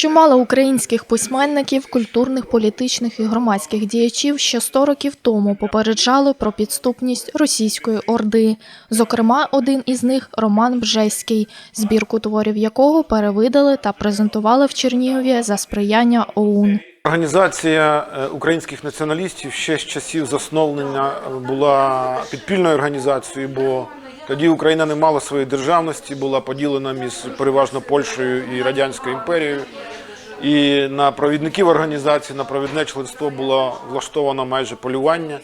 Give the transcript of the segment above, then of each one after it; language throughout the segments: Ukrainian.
Чимало українських письменників, культурних, політичних і громадських діячів ще 100 років тому попереджали про підступність російської орди. Зокрема, один із них Роман Бжеський, збірку творів якого перевидали та презентували в Чернігові за сприяння ОУН. Організація е, українських націоналістів ще з часів засновлення е, була підпільною організацією, бо тоді Україна не мала своєї державності, була поділена між переважно Польщею і Радянською імперією. І на провідників організації, на провідне членство було влаштовано майже полювання.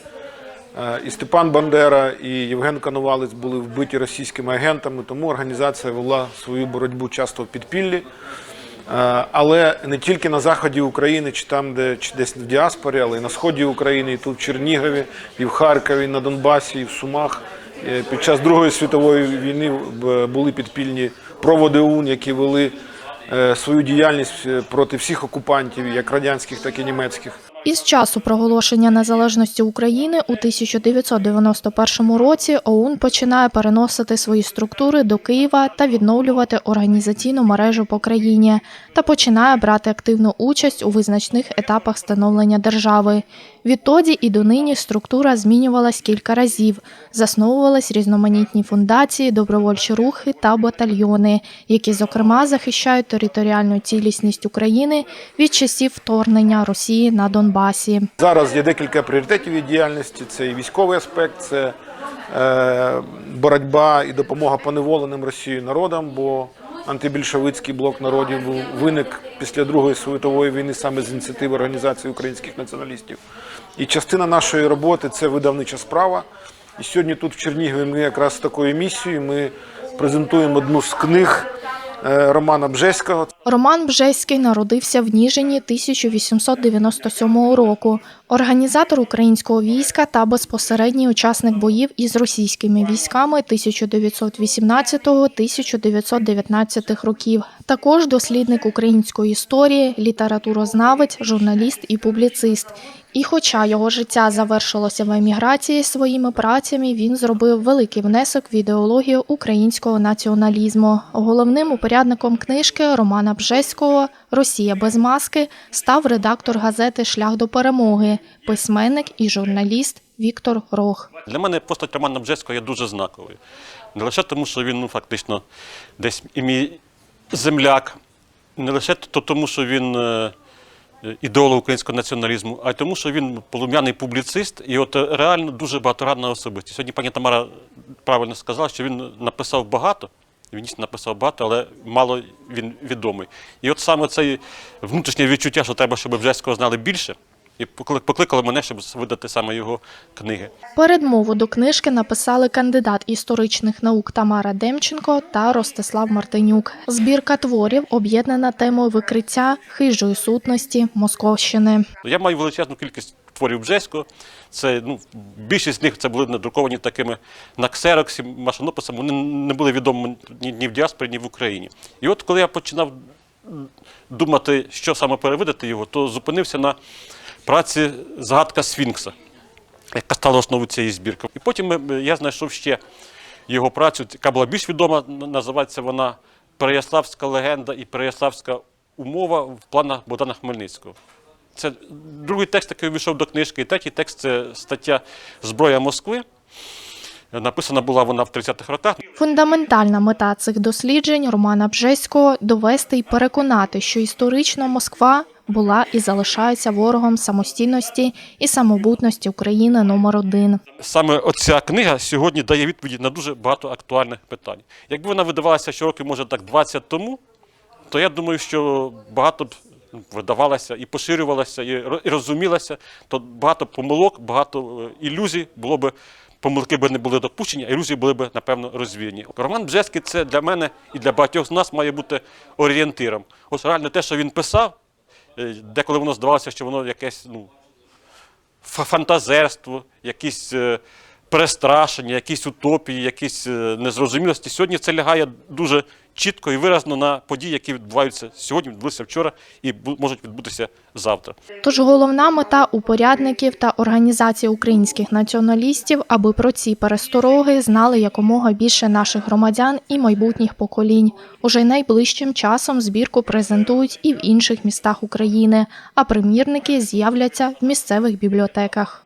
Е, І Степан Бандера, і Євген Коновалець були вбиті російськими агентами, тому організація вела свою боротьбу часто в підпіллі. Е, Але не тільки на заході України, чи там, де чи десь в діаспорі, але й на сході України, і тут в Чернігові, і в Харкові, і на Донбасі, і в Сумах. Е, Під час Другої світової війни були підпільні проводи ОУН, які вели свою діяльність е, проти всіх окупантів, як радянських, так і німецьких. Із часу проголошення незалежності України у 1991 році ОУН починає переносити свої структури до Києва та відновлювати організаційну мережу по країні та починає брати активну участь у визначних етапах становлення держави. Відтоді і донині структура змінювалась кілька разів, засновувались різноманітні фундації, добровольчі рухи та батальйони, які, зокрема, захищають територіальну цілісність України від часів вторгнення Росії на Донбасі. Зараз є декілька пріоритетів її діяльності. Це і військовий аспект, це е, боротьба і допомога поневоленим Росією народам, бо антибільшовицький блок народів виник після Другої світової війни саме з ініціативи Організації українських націоналістів. І частина нашої роботи це видавнича справа. І сьогодні тут в Чернігові ми якраз з такою місією ми презентуємо одну з книг Романа Бжеського. Роман Бжеський народився в Ніжині 1897 року. Організатор українського війська та безпосередній учасник боїв із російськими військами 1918-1919 років. Також дослідник української історії, літературознавець, журналіст і публіцист. І хоча його життя завершилося в еміграції своїми працями, він зробив великий внесок в ідеологію українського націоналізму. Головним упорядником книжки Романа Бжеського Росія без маски став редактор газети Шлях до перемоги, письменник і журналіст Віктор Рох. Для мене постать Романа Бжеського є дуже знаковою. Не лише тому, що він ну, фактично десь і мій земляк, не лише то- тому, що він е, ідеолог українського націоналізму, а й тому, що він полум'яний публіцист і от е, реально дуже багаторадна особистість. Сьогодні пані Тамара правильно сказала, що він написав багато. Він дійсно написав багато, але мало він відомий. І от саме це внутрішнє відчуття, що треба, щоб Бжеського знали більше, і покли- покликало мене, щоб видати саме його книги. Передмову до книжки написали кандидат історичних наук Тамара Демченко та Ростислав Мартинюк. Збірка творів об'єднана темою викриття хижої сутності Московщини. Я маю величезну кількість творів Бжеського. Це, ну, більшість з них це були надруковані такими на ксероксі, машинописами. Вони не були відомі ні, ні в діаспорі, ні в Україні. І от коли я починав думати, що саме перевидати його, то зупинився на праці Загадка Сфінкса, яка стала основою цієї збірки. І потім я знайшов ще його працю, яка була більш відома, називається вона Переяславська легенда і Переяславська умова в планах Богдана Хмельницького. Це другий текст, який увійшов до книжки, і третій текст це стаття Зброя Москви. Написана була вона в 30-х роках. Фундаментальна мета цих досліджень Романа Бжеського довести і переконати, що історично Москва була і залишається ворогом самостійності і самобутності України номер один. Саме оця книга сьогодні дає відповіді на дуже багато актуальних питань. Якби вона видавалася ще років, може так 20 тому, то я думаю, що багато б видавалася і поширювалася, і розумілася, то багато помилок, багато е, ілюзій було б. Помилки би не були допущені, а ілюзії були б, напевно, розвіяні. Роман Бжеський це для мене і для багатьох з нас має бути орієнтиром. Ось реально те, що він писав, е, деколи воно здавалося, що воно якесь ну, фантазерство, якісь е, перестрашення, якісь утопії, якісь е, незрозумілості. Сьогодні це лягає дуже чітко і виразно на події, які відбуваються сьогодні, відбулися вчора і можуть відбутися завтра. Тож головна мета упорядників та організації українських націоналістів, аби про ці перестороги знали якомога більше наших громадян і майбутніх поколінь. Уже найближчим часом збірку презентують і в інших містах України, а примірники з'являться в місцевих бібліотеках.